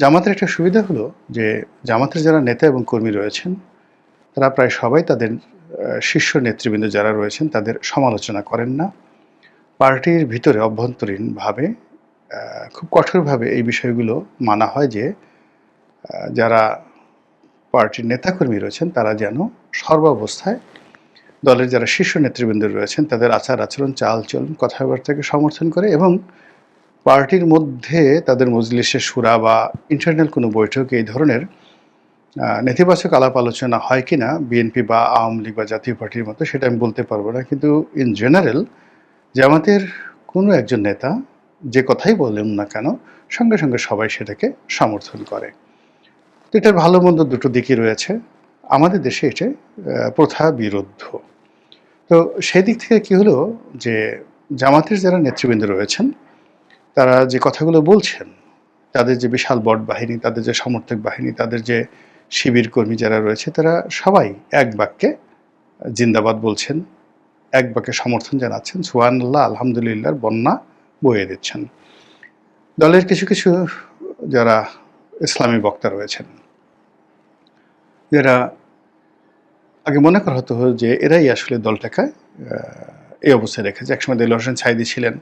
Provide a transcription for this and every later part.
জামাতের একটা সুবিধা হলো যে জামাতের যারা নেতা এবং কর্মী রয়েছেন, তারা প্রায় সবাই তাদের শীর্ষ নেতৃবৃন্দ যারা রয়েছেন তাদের সমালোচনা করেন না। পার্টির ভিতরে অভ্যন্তরীণভাবে খুব কঠোরভাবে এই বিষয়গুলো মানা হয় যে যারা পার্টির নেতাকর্মী রয়েছেন তারা যেন সর্বাবস্থায় দলের যারা শীর্ষ নেতৃবৃন্দ রয়েছেন তাদের আচার আচরণ চাল চলন কথাবার্তাকে সমর্থন করে এবং পার্টির মধ্যে তাদের মজলিসে সুরা বা ইন্টারনাল কোনো বৈঠকে এই ধরনের নেতিবাচক আলাপ আলোচনা হয় কি না বিএনপি বা আওয়ামী লীগ বা জাতীয় পার্টির মতো, সেটা আমি বলতে পারব না। কিন্তু ইন জেনারেল জামাতের কোনো একজন নেতা যে কথাই বললেন না কেন, সঙ্গে সঙ্গে সবাই সেটাকে সমর্থন করে। তো এটার ভালো মন্দ দুটো দিকই রয়েছে। আমাদের দেশে এটা প্রথা বিরুদ্ধ। তো সেই দিক থেকে কি হলো যে, জামাতের যারা নেতৃবৃন্দ রয়েছেন তারা যে কথাগুলো বলছেন, তাদের যে বিশাল বট বাহিনী, তাদের যে সমর্থক বাহিনী, তাদের যে শিবির কর্মী যারা রয়েছে, তারা সবাই এক বাক্যে জিন্দাবাদ বলছেন, এক বাক্যে সমর্থন জানাচ্ছেন। সুহানুল্লাহ আলহামদুলিল্লাহর বন্যা বয়ে দিচ্ছেন। দলের কিছু কিছু যারা ইসলামী বক্তা রয়েছেন, যারা আগে মনে করা হতো যে এরাই আসলে দলটাকে এই অবস্থায় রেখেছে। একসময় দেল হোসেন ছাইদি ছিলেন।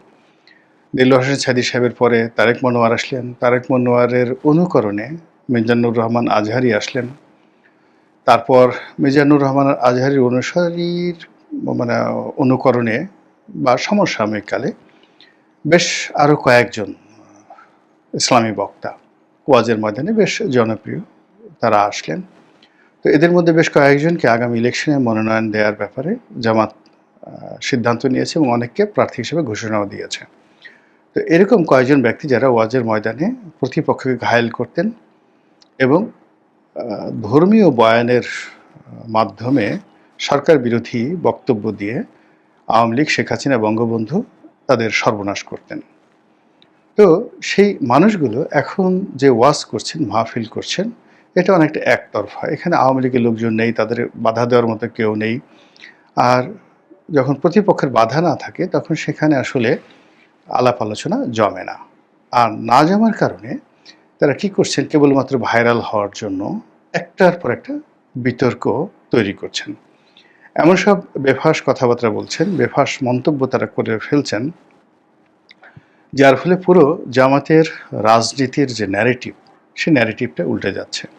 দিল হোসেন ছাদি সাহেবের পরে তারেক মনোয়ার আসলেন। তারেক মনোয়ারের অনুকরণে মিজানুর রহমান আজহারি আসলেন। তারপর মিজানুর রহমান আজহারির অনুসারীর মানে অনুকরণে বা সমসাময়িককালে বেশ আরও কয়েকজন ইসলামী বক্তা ওয়াজের ময়দানে বেশ জনপ্রিয় তারা আসলেন। তো এদের মধ্যে বেশ কয়েকজনকে আগামী ইলেকশনে মনোনয়ন দেওয়ার ব্যাপারে জামাত সিদ্ধান্ত নিয়েছে এবং অনেককে প্রার্থী হিসেবে ঘোষণাও দিয়েছে। তো এরকম কয়েকজন ব্যক্তি যারা ওয়াজের ময়দানে প্রতিপক্ষকে ঘায়েল করতেন এবং ধর্মীয় বয়ানের মাধ্যমে সরকার বিরোধী বক্তব্য দিয়ে আওয়ামী লীগ, শেখ হাসিনা, বঙ্গবন্ধু তাদের সর্বনাশ করতেন। তো সেই মানুষগুলো এখন যে ওয়াজ করছেন, মাহফিল করছেন, এটা অনেকটা একতরফা। এখানে আওয়ামী লীগের লোকজন নেই, তাদের বাধা দেওয়ার মতো কেউ নেই। আর যখন প্রতিপক্ষের বাধা না থাকে, তখন সেখানে আসলে আলাপ আলোচনা জমে না। আর না জমার কারণে তারা কি করছেন, কেবলমাত্র ভাইরাল হওয়ার জন্য একটার পর একটা বিতর্ক তৈরি করছেন। এমন সব বেফাস কথাবার্তা বলছেন, বেফাস মন্তব্য তারা করে ফেলছেন, যার ফলে পুরো জামাতের রাজনীতির যে ন্যারেটিভ সেই ন্যারেটিভটা উল্টে যাচ্ছে।